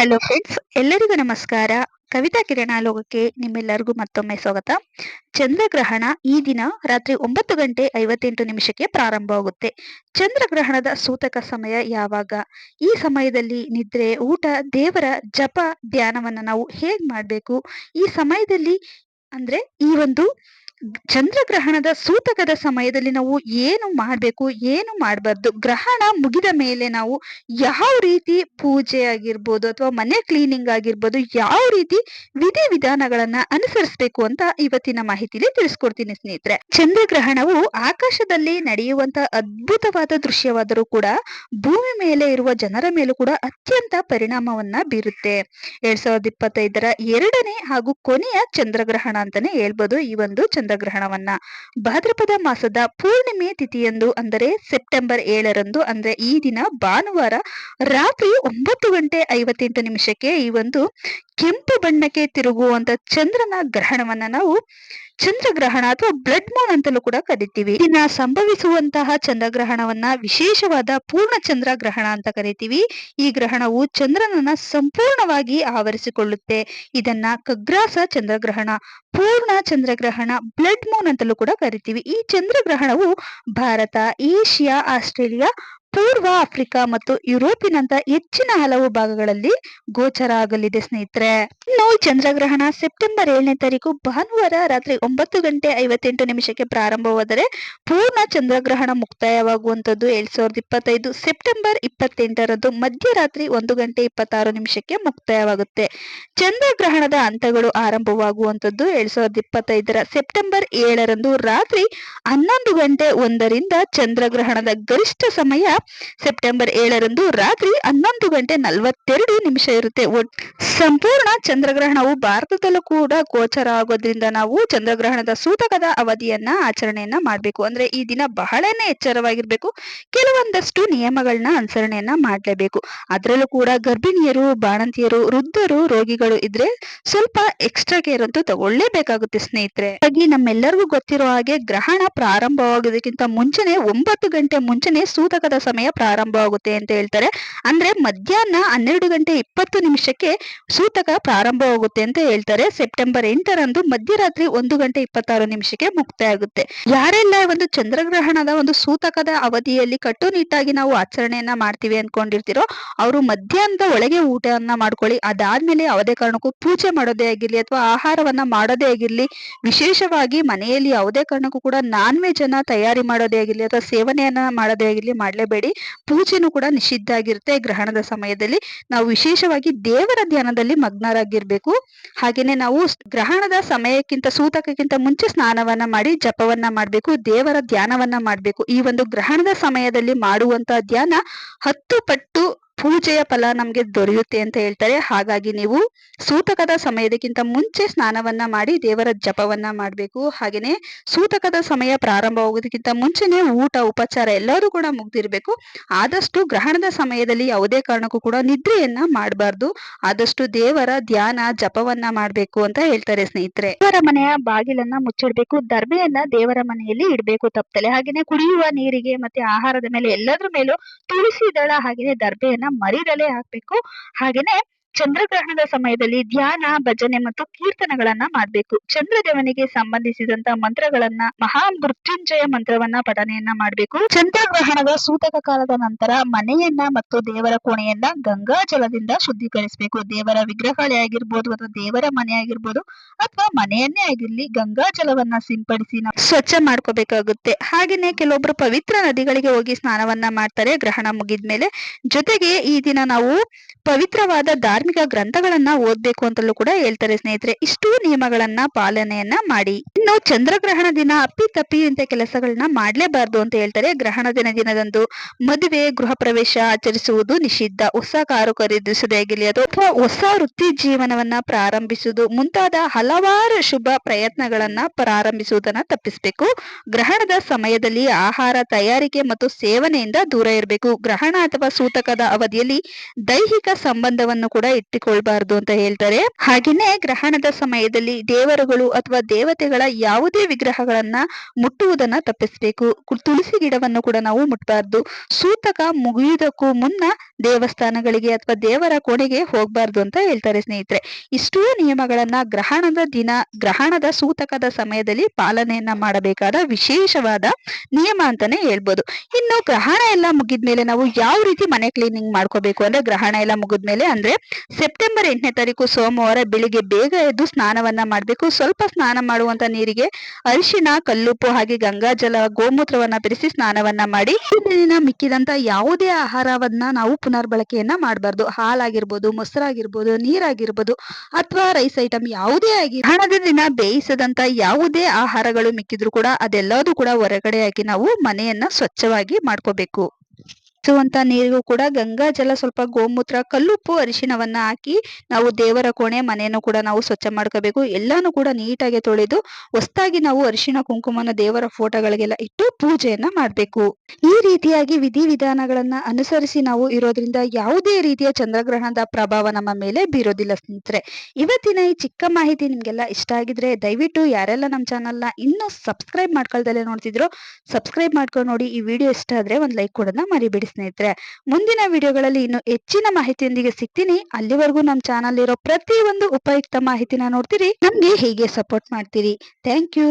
Hello friends ಎಲ್ಲರಿಗೂ ನಮಸ್ಕಾರ. ಕವಿತಾ ಕಿರಣ ಲೋಕಕ್ಕೆ ನಿಮ್ಮೆಲ್ಲರಿಗೂ ಮತ್ತೊಮ್ಮೆ ಸ್ವಾಗತ. ಚಂದ್ರಗ್ರಹಣ ಈ ದಿನ ರಾತ್ರಿ ಒಂಬತ್ತು ಗಂಟೆ ಐವತ್ತೆಂಟು ನಿಮಿಷಕ್ಕೆ ಪ್ರಾರಂಭವಾಗುತ್ತೆ. ಚಂದ್ರಗ್ರಹಣದ ಸೂತಕ ಸಮಯ ಯಾವಾಗ? ಈ ಸಮಯದಲ್ಲಿ ನಿದ್ರೆ, ಊಟ, ದೇವರ ಜಪ, ಧ್ಯಾನವನ್ನ ನಾವು ಹೇಗ್ ಮಾಡ್ಬೇಕು? ಈ ಸಮಯದಲ್ಲಿ ಅಂದ್ರೆ ಈ ಒಂದು ಚಂದ್ರಗ್ರಹಣದ ಸೂತಕದ ಸಮಯದಲ್ಲಿ ನಾವು ಏನು ಮಾಡಬೇಕು, ಏನು ಮಾಡಬಾರ್ದು, ಗ್ರಹಣ ಮುಗಿದ ಮೇಲೆ ನಾವು ಯಾವ ರೀತಿ ಪೂಜೆ ಆಗಿರ್ಬೋದು ಅಥವಾ ಮನೆ ಕ್ಲೀನಿಂಗ್ ಆಗಿರ್ಬೋದು ಯಾವ ರೀತಿ ವಿಧಿ ವಿಧಾನಗಳನ್ನ ಅನುಸರಿಸಬೇಕು ಅಂತ ಇವತ್ತಿನ ಮಾಹಿತಿಲಿ ತಿಳಿಸ್ಕೊಡ್ತೀನಿ ಸ್ನೇಹಿತರೆ. ಚಂದ್ರಗ್ರಹಣವು ಆಕಾಶದಲ್ಲಿ ನಡೆಯುವಂತ ಅದ್ಭುತವಾದ ದೃಶ್ಯವಾದರೂ ಕೂಡ ಭೂಮಿ ಮೇಲೆ ಇರುವ ಜನರ ಮೇಲೂ ಕೂಡ ಅತ್ಯಂತ ಪರಿಣಾಮವನ್ನ ಬೀರುತ್ತೆ. ಎರಡ್ ಸಾವಿರದ ಇಪ್ಪತ್ತೈದರ ಎರಡನೇ ಹಾಗೂ ಕೊನೆಯ ಚಂದ್ರಗ್ರಹಣ ಅಂತಾನೆ ಹೇಳ್ಬೋದು ಈ ಒಂದು ಚಂದ್ರಗ್ರಹಣವನ್ನ ಭಾದ್ರಪದ ಮಾಸದ ಪೂರ್ಣಿಮೆ ತಿಥಿಯಂದು ಅಂದರೆ ಸೆಪ್ಟೆಂಬರ್ ಏಳರಂದು ಅಂದ್ರೆ ಈ ದಿನ ಭಾನುವಾರ ರಾತ್ರಿ ಒಂಬತ್ತು ಗಂಟೆ ಐವತ್ತೆಂಟು ನಿಮಿಷಕ್ಕೆ ಈ ಒಂದು ಕೆಂಪು ಬಣ್ಣಕ್ಕೆ ತಿರುಗುವಂತ ಚಂದ್ರನ ಗ್ರಹಣವನ್ನ ನಾವು ಚಂದ್ರಗ್ರಹಣ ಅಥವಾ ಬ್ಲಡ್ ಮೂನ್ ಅಂತಲೂ ಕೂಡ ಕರಿತೀವಿ. ದಿನ ಸಂಭವಿಸುವಂತಹ ಚಂದ್ರಗ್ರಹಣವನ್ನ ವಿಶೇಷವಾದ ಪೂರ್ಣ ಚಂದ್ರ ಗ್ರಹಣ ಅಂತ ಕರಿತೀವಿ. ಈ ಗ್ರಹಣವು ಚಂದ್ರನನ್ನ ಸಂಪೂರ್ಣವಾಗಿ ಆವರಿಸಿಕೊಳ್ಳುತ್ತೆ. ಇದನ್ನ ಕಗ್ರಾಸ ಚಂದ್ರಗ್ರಹಣ, ಪೂರ್ಣ ಚಂದ್ರಗ್ರಹಣ ಬ್ಲಡ್ ಮೂನ್ ಅಂತಲೂ ಕೂಡ ಕರಿತೀವಿ. ಈ ಚಂದ್ರಗ್ರಹಣವು ಭಾರತ, ಏಷ್ಯಾ, ಆಸ್ಟ್ರೇಲಿಯಾ ಪೂರ್ವ ಆಫ್ರಿಕಾ ಮತ್ತು ಯುರೋಪಿನಂತ ಹೆಚ್ಚಿನ ಹಲವು ಭಾಗಗಳಲ್ಲಿ ಗೋಚರ ಆಗಲಿದೆ ಸ್ನೇಹಿತರೆ. ಇನ್ನು ಚಂದ್ರಗ್ರಹಣ ಸೆಪ್ಟೆಂಬರ್ ಏಳನೇ ತಾರೀಕು ಭಾನುವಾರ ರಾತ್ರಿ ಒಂಬತ್ತು ಗಂಟೆ ಐವತ್ತೆಂಟು ನಿಮಿಷಕ್ಕೆ ಪ್ರಾರಂಭವಾದರೆ ಪೂರ್ಣ ಚಂದ್ರಗ್ರಹಣ ಮುಕ್ತಾಯವಾಗುವಂತದ್ದು ಎರಡ್ ಸಾವಿರದ ಇಪ್ಪತ್ತೈದು ಸೆಪ್ಟೆಂಬರ್ ಇಪ್ಪತ್ತೆಂಟರಂದು ಮಧ್ಯರಾತ್ರಿ ಒಂದು ಗಂಟೆ ಇಪ್ಪತ್ತಾರು ನಿಮಿಷಕ್ಕೆ ಮುಕ್ತಾಯವಾಗುತ್ತೆ. ಚಂದ್ರಗ್ರಹಣದ ಹಂತಗಳು ಆರಂಭವಾಗುವಂತದ್ದು ಎರಡ್ ಸಾವಿರದ ಇಪ್ಪತ್ತೈದರ ಸೆಪ್ಟೆಂಬರ್ ಏಳರಂದು ರಾತ್ರಿ ಹನ್ನೊಂದು ಗಂಟೆ ಒಂದರಿಂದ ಚಂದ್ರಗ್ರಹಣದ ಗರಿಷ್ಠ ಸಮಯ ಸೆಪ್ಟೆಂಬರ್ ಏಳರಂದು ರಾತ್ರಿ ಹನ್ನೊಂದು ಗಂಟೆ ನಲವತ್ತೆರಡು ನಿಮಿಷ ಇರುತ್ತೆ. ಸಂಪೂರ್ಣ ಚಂದ್ರಗ್ರಹಣವು ಭಾರತದಲ್ಲೂ ಕೂಡ ಗೋಚರ ಆಗೋದ್ರಿಂದ ನಾವು ಚಂದ್ರಗ್ರಹಣದ ಸೂತಕದ ಅವಧಿಯನ್ನ ಆಚರಣೆಯನ್ನ ಮಾಡಬೇಕು. ಅಂದ್ರೆ ಈ ದಿನ ಬಹಳನೇ ಎಚ್ಚರವಾಗಿರ್ಬೇಕು. ಕೆಲವೊಂದಷ್ಟು ನಿಯಮಗಳನ್ನ ಅನುಸರಣೆಯನ್ನ ಮಾಡಲೇಬೇಕು. ಅದರಲ್ಲೂ ಕೂಡ ಗರ್ಭಿಣಿಯರು, ಬಾಣಂತಿಯರು, ವೃದ್ಧರು, ರೋಗಿಗಳು ಇದ್ರೆ ಸ್ವಲ್ಪ ಎಕ್ಸ್ಟ್ರಾ ಕೇರ್ ಅಂತೂ ತಗೊಳ್ಳೇಬೇಕಾಗುತ್ತೆ ಸ್ನೇಹಿತರೆ. ಹಾಗಾಗಿ ನಮ್ಮೆಲ್ಲರಿಗೂ ಗೊತ್ತಿರೋ ಹಾಗೆ ಗ್ರಹಣ ಪ್ರಾರಂಭವಾಗೋದಕ್ಕಿಂತ ಮುಂಚೆನೆ ಒಂಬತ್ತು ಗಂಟೆ ಮುಂಚೆನೆ ಸೂತಕದ ಸಮಯ ಪ್ರಾರಂಭವಾಗುತ್ತೆ ಅಂತ ಹೇಳ್ತಾರೆ. ಅಂದ್ರೆ ಮಧ್ಯಾಹ್ನ ಹನ್ನೆರಡು ಗಂಟೆ ಇಪ್ಪತ್ತು ನಿಮಿಷಕ್ಕೆ ಸೂತಕ ಪ್ರಾರಂಭವಾಗುತ್ತೆ ಅಂತ ಹೇಳ್ತಾರೆ. ಸೆಪ್ಟೆಂಬರ್ ಎಂಟರಂದು ಮಧ್ಯರಾತ್ರಿ ಒಂದು ಗಂಟೆ ಇಪ್ಪತ್ತಾರು ನಿಮಿಷಕ್ಕೆ ಮುಕ್ತಾಯ ಆಗುತ್ತೆ. ಯಾರೆಲ್ಲ ಒಂದು ಚಂದ್ರಗ್ರಹಣದ ಒಂದು ಸೂತಕದ ಅವಧಿಯಲ್ಲಿ ಕಟ್ಟುನಿಟ್ಟಾಗಿ ನಾವು ಆಚರಣೆಯನ್ನ ಮಾಡ್ತೀವಿ ಅನ್ಕೊಂಡಿರ್ತಿರೋ ಅವರು ಮಧ್ಯಾಹ್ನದ ಒಳಗೆ ಊಟವನ್ನ ಮಾಡ್ಕೊಳ್ಳಿ. ಅದಾದ್ಮೇಲೆ ಯಾವುದೇ ಕಾರಣಕ್ಕೂ ಪೂಜೆ ಮಾಡೋದೇ ಆಗಿರ್ಲಿ ಅಥವಾ ಆಹಾರವನ್ನ ಮಾಡೋದೇ ಆಗಿರ್ಲಿ, ವಿಶೇಷವಾಗಿ ಮನೆಯಲ್ಲಿ ಯಾವುದೇ ಕಾರಣಕ್ಕೂ ಕೂಡ ನಾನ್ ವೆಜ್ ಅನ್ನ ತಯಾರಿ ಮಾಡೋದೇ ಆಗಿರ್ಲಿ ಅಥವಾ ಸೇವನೆಯನ್ನ ಮಾಡೋದೇ ಆಗಿರ್ಲಿ ಮಾಡ್ಲೇಬೇಡಿ. ಪೂಜೆನೂ ಕೂಡ ನಿಷಿದ್ಧ ಆಗಿರುತ್ತೆ ಗ್ರಹಣದ ಸಮಯದಲ್ಲಿ. ನಾವು ವಿಶೇಷವಾಗಿ ದೇವರ ಧ್ಯಾನದಲ್ಲಿ ಮಗ್ನರಾಗಿರ್ಬೇಕು. ಹಾಗೇನೆ ನಾವು ಗ್ರಹಣದ ಸಮಯಕ್ಕಿಂತ ಸೂತಕಕ್ಕಿಂತ ಮುಂಚೆ ಸ್ನಾನವನ್ನ ಮಾಡಿ ಜಪವನ್ನ ಮಾಡ್ಬೇಕು, ದೇವರ ಧ್ಯಾನವನ್ನ ಮಾಡ್ಬೇಕು. ಈ ಒಂದು ಗ್ರಹಣದ ಸಮಯದಲ್ಲಿ ಮಾಡುವಂತ ಧ್ಯಾನ ಹತ್ತು ಪಟ್ಟು ಪೂಜೆಯ ಫಲ ನಮ್ಗೆ ದೊರೆಯುತ್ತೆ ಅಂತ ಹೇಳ್ತಾರೆ. ಹಾಗಾಗಿ ನೀವು ಸೂತಕದ ಸಮಯದಕ್ಕಿಂತ ಮುಂಚೆ ಸ್ನಾನವನ್ನ ಮಾಡಿ ದೇವರ ಜಪವನ್ನ ಮಾಡಬೇಕು. ಹಾಗೇನೆ ಸೂತಕದ ಸಮಯ ಪ್ರಾರಂಭವಾಗೋದಕ್ಕಿಂತ ಮುಂಚೆನೆ ಊಟ, ಉಪಚಾರ ಎಲ್ಲರೂ ಕೂಡ ಮುಗ್ದಿರ್ಬೇಕು. ಆದಷ್ಟು ಗ್ರಹಣದ ಸಮಯದಲ್ಲಿ ಯಾವುದೇ ಕಾರಣಕ್ಕೂ ಕೂಡ ನಿದ್ರೆಯನ್ನ ಮಾಡಬಾರ್ದು. ಆದಷ್ಟು ದೇವರ ಧ್ಯಾನ, ಜಪವನ್ನ ಮಾಡಬೇಕು ಅಂತ ಹೇಳ್ತಾರೆ ಸ್ನೇಹಿತರೆ. ದೇವರ ಮನೆಯ ಬಾಗಿಲನ್ನ ಮುಚ್ಚಿಡ್ಬೇಕು. ದರ್ಬೆಯನ್ನ ದೇವರ ಮನೆಯಲ್ಲಿ ಇಡಬೇಕು ತಪ್ಪಲೆ ಹಾಗೇನೆ ಕುಡಿಯುವ ನೀರಿಗೆ ಮತ್ತೆ ಆಹಾರದ ಮೇಲೆ ಎಲ್ಲದ್ರ ಮೇಲೂ ತುಳಸಿ ದಳ ಹಾಗೇನೆ ದರ್ಬೆಯನ್ನ ಮರಿದಲೆ ಹಾಕ್ಬೇಕು. ಹಾಗೇನೆ ಚಂದ್ರಗ್ರಹಣದ ಸಮಯದಲ್ಲಿ ಧ್ಯಾನ, ಭಜನೆ ಮತ್ತು ಕೀರ್ತನೆಗಳನ್ನ ಮಾಡ್ಬೇಕು. ಚಂದ್ರದೇವನಿಗೆ ಸಂಬಂಧಿಸಿದಂತ ಮಂತ್ರಗಳನ್ನ ಮಹಾ ಮೃತ್ಯುಂಜಯ ಮಂತ್ರವನ್ನ ಪಠನೆಯನ್ನ ಮಾಡ್ಬೇಕು. ಚಂದ್ರಗ್ರಹಣದ ಸೂತಕ ಕಾಲದ ನಂತರ ಮನೆಯನ್ನ ಮತ್ತು ದೇವರ ಕೋಣೆಯನ್ನ ಗಂಗಾ ಜಲದಿಂದ ಶುದ್ಧೀಕರಿಸಬೇಕು. ದೇವರ ವಿಗ್ರಹಗಳೇ ಆಗಿರ್ಬೋದು ಅಥವಾ ದೇವರ ಮನೆ ಆಗಿರ್ಬೋದು ಅಥವಾ ಮನೆಯನ್ನೇ ಆಗಿರ್ಲಿ ಗಂಗಾ ಜಲವನ್ನ ಸಿಂಪಡಿಸಿ ಸ್ವಚ್ಛ ಮಾಡ್ಕೋಬೇಕಾಗುತ್ತೆ. ಹಾಗೇನೆ ಕೆಲವೊಬ್ರು ಪವಿತ್ರ ನದಿಗಳಿಗೆ ಹೋಗಿ ಸ್ನಾನವನ್ನ ಮಾಡ್ತಾರೆ ಗ್ರಹಣ ಮುಗಿದ್ಮೇಲೆ. ಜೊತೆಗೆ ಈ ದಿನ ನಾವು ಪವಿತ್ರವಾದ ಧಾರ್ಮಿಕ ಗ್ರಂಥಗಳನ್ನ ಓದ್ಬೇಕು ಅಂತಲೂ ಕೂಡ ಹೇಳ್ತಾರೆ ಸ್ನೇಹಿತರೆ. ಇಷ್ಟು ನಿಯಮಗಳನ್ನ ಪಾಲನೆಯನ್ನ ಮಾಡಿ. ಇನ್ನು ಚಂದ್ರಗ್ರಹಣ ದಿನ ಅಪ್ಪಿ ತಪ್ಪಿ ಅಂತ ಕೆಲಸಗಳನ್ನ ಮಾಡ್ಲೇಬಾರ್ದು ಅಂತ ಹೇಳ್ತಾರೆ ಗ್ರಹಣ ದಿನ ದಿನದಂದು. ಮದುವೆ, ಗೃಹ ಪ್ರವೇಶ ಆಚರಿಸುವುದು ನಿಷಿದ್ಧ. ಹೊಸ ಕಾರು ಖರೀದಿಸುವುದಾಗಿರಲಿ ಅಥವಾ ಹೊಸ ವೃತ್ತಿ ಜೀವನವನ್ನ ಪ್ರಾರಂಭಿಸುವುದು. ಮುಂತಾದ ಹಲವಾರು ಶುಭ ಪ್ರಯತ್ನಗಳನ್ನ ಪ್ರಾರಂಭಿಸುವುದನ್ನ ತಪ್ಪಿಸಬೇಕು. ಗ್ರಹಣದ ಸಮಯದಲ್ಲಿ ಆಹಾರ ತಯಾರಿಕೆ ಮತ್ತು ಸೇವನೆಯಿಂದ ದೂರ ಇರಬೇಕು. ಗ್ರಹಣ ಅಥವಾ ಸೂತಕದ ಅವಧಿಯಲ್ಲಿ ದೈಹಿಕ ಸಂಬಂಧವನ್ನು ಕೂಡ ಇಟ್ಟುಕೊಳ್ಬಾರ್ದು ಅಂತ ಹೇಳ್ತಾರೆ. ಹಾಗೇನೆ ಗ್ರಹಣದ ಸಮಯದಲ್ಲಿ ದೇವರುಗಳು ಅಥವಾ ದೇವತೆಗಳ ಯಾವುದೇ ವಿಗ್ರಹಗಳನ್ನ ಮುಟ್ಟುವುದನ್ನ ತಪ್ಪಿಸಬೇಕು. ತುಳಸಿ ಗಿಡವನ್ನು ಕೂಡ ನಾವು ಮುಟ್ಟಬಾರ್ದು ಸೂತಕ ಮುಗಿಯುವುದಕ್ಕೂ ಮುನ್ನ ದೇವಸ್ಥಾನಗಳಿಗೆ ಅಥವಾ ದೇವರ ಕೋಣೆಗೆ ಹೋಗ್ಬಾರ್ದು ಅಂತ ಹೇಳ್ತಾರೆ ಸ್ನೇಹಿತರೆ. ಇಷ್ಟೂ ನಿಯಮಗಳನ್ನ ಗ್ರಹಣದ ದಿನ, ಗ್ರಹಣದ ಸೂತಕದ ಸಮಯದಲ್ಲಿ ಪಾಲನೆಯನ್ನ ಮಾಡಬೇಕಾದ ವಿಶೇಷವಾದ ನಿಯಮ ಅಂತಾನೆ ಹೇಳ್ಬೋದು. ಇನ್ನು ಗ್ರಹಣ ಎಲ್ಲ ಮುಗಿದ್ಮೇಲೆ ನಾವು ಯಾವ ರೀತಿ ಮನೆ ಕ್ಲೀನಿಂಗ್ ಮಾಡ್ಕೋಬೇಕು ಅಂದ್ರೆ ಗ್ರಹಣ ಎಲ್ಲ ಮುಗಿದ್ಮೇಲೆ ಅಂದ್ರೆ ಸೆಪ್ಟೆಂಬರ್ ಎಂಟನೇ ತಾರೀಕು ಸೋಮವಾರ ಬೆಳಿಗ್ಗೆ ಬೇಗ ಎದ್ದು ಸ್ನಾನವನ್ನ ಮಾಡಬೇಕು. ಸ್ವಲ್ಪ ಸ್ನಾನ ಮಾಡುವಂತ ನೀರಿಗೆ ಅರಿಶಿನ ಕಲ್ಲುಪ್ಪು ಹಾಗೆ ಗಂಗಾಜಲ ಗೋಮೂತ್ರವನ್ನ ಬೆರೆಸಿ ಸ್ನಾನವನ್ನ ಮಾಡಿ ದಿನ ಮಿಕ್ಕಿದಂತ ಯಾವುದೇ ಆಹಾರವನ್ನ ನಾವು ಪುನರ್ ಬಳಕೆಯನ್ನ ಮಾಡಬಾರ್ದು. ಹಾಲಾಗಿರ್ಬೋದು, ಮೊಸರಾಗಿರ್ಬೋದು, ನೀರಾಗಿರ್ಬೋದು ಅಥವಾ ರೈಸ್ ಐಟಮ್ ಯಾವುದೇ ಆಗಿ ಹಣದ ದಿನ ಬೇಯಿಸದಂತ ಯಾವುದೇ ಆಹಾರಗಳು ಮಿಕ್ಕಿದ್ರು ಕೂಡ ಅದೆಲ್ಲದೂ ಕೂಡ ಹೊರಗಡೆ ಆಗಿ ನಾವು ಮನೆಯನ್ನ ಸ್ವಚ್ಛವಾಗಿ ಮಾಡ್ಕೋಬೇಕು. ಹರಿಸುವಂತ ನೀರಿಗೂ ಕೂಡ ಗಂಗಾ ಜಲ ಸ್ವಲ್ಪ ಗೋಮೂತ್ರ, ಕಲ್ಲುಪ್ಪು ಅರಿಶಿಣವನ್ನ ಹಾಕಿ ನಾವು ದೇವರ ಕೋಣೆ, ಮನೆಯನ್ನು ಕೂಡ ನಾವು ಸ್ವಚ್ಛ ಮಾಡ್ಕೋಬೇಕು. ಎಲ್ಲಾನು ಕೂಡ ನೀಟಾಗಿ ತೊಳೆದು ಹೊಸ್ತಾಗಿ ನಾವು ಅರಿಶಿಣ, ಕುಂಕುಮನ ದೇವರ ಫೋಟೋಗಳಿಗೆಲ್ಲ ಇಟ್ಟು ಪೂಜೆಯನ್ನ ಮಾಡಬೇಕು. ಈ ರೀತಿಯಾಗಿ ವಿಧಿವಿಧಾನಗಳನ್ನ ಅನುಸರಿಸಿ ನಾವು ಇರೋದ್ರಿಂದ ಯಾವುದೇ ರೀತಿಯ ಚಂದ್ರಗ್ರಹಣದ ಪ್ರಭಾವ ನಮ್ಮ ಮೇಲೆ ಬೀರೋದಿಲ್ಲ ಸ್ನೇಹಿತರೆ. ಇವತ್ತಿನ ಈ ಚಿಕ್ಕ ಮಾಹಿತಿ ನಿಮ್ಗೆಲ್ಲ ಇಷ್ಟ ಆಗಿದ್ರೆ ದಯವಿಟ್ಟು ಯಾರೆಲ್ಲ ನಮ್ಮ ಚಾನಲ್ನ ಇನ್ನೂ ಸಬ್ಸ್ಕ್ರೈಬ್ ಮಾಡ್ಕೊಳ್ದಲ್ಲೇ ನೋಡ್ತಿದ್ರು, ಸಬ್ಸ್ಕ್ರೈಬ್ ಮಾಡ್ಕೊಂಡು ನೋಡಿ. ಈ ವಿಡಿಯೋ ಇಷ್ಟ ಆದ್ರೆ ಒಂದು ಲೈಕ್ ಕೊಡೋದನ್ನ ಮರಿಬೇಡಿ. ಸ್ನೇಹಿತರೆ, ಮುಂದಿನ ವಿಡಿಯೋಗಳಲ್ಲಿ ಇನ್ನು ಹೆಚ್ಚಿನ ಮಾಹಿತಿಯೊಂದಿಗೆ ಸಿಗ್ತೀನಿ. ಅಲ್ಲಿವರೆಗೂ ನಮ್ಮ ಚಾನಲ್ ಇರೋ ಪ್ರತಿ ಒಂದು ಉಪಯುಕ್ತ ಮಾಹಿತಿನ ನೋಡ್ತೀರಿ. ನಮ್ಗೆ ಹೀಗೆ ಸಪೋರ್ಟ್ ಮಾಡ್ತೀರಿ. Thank you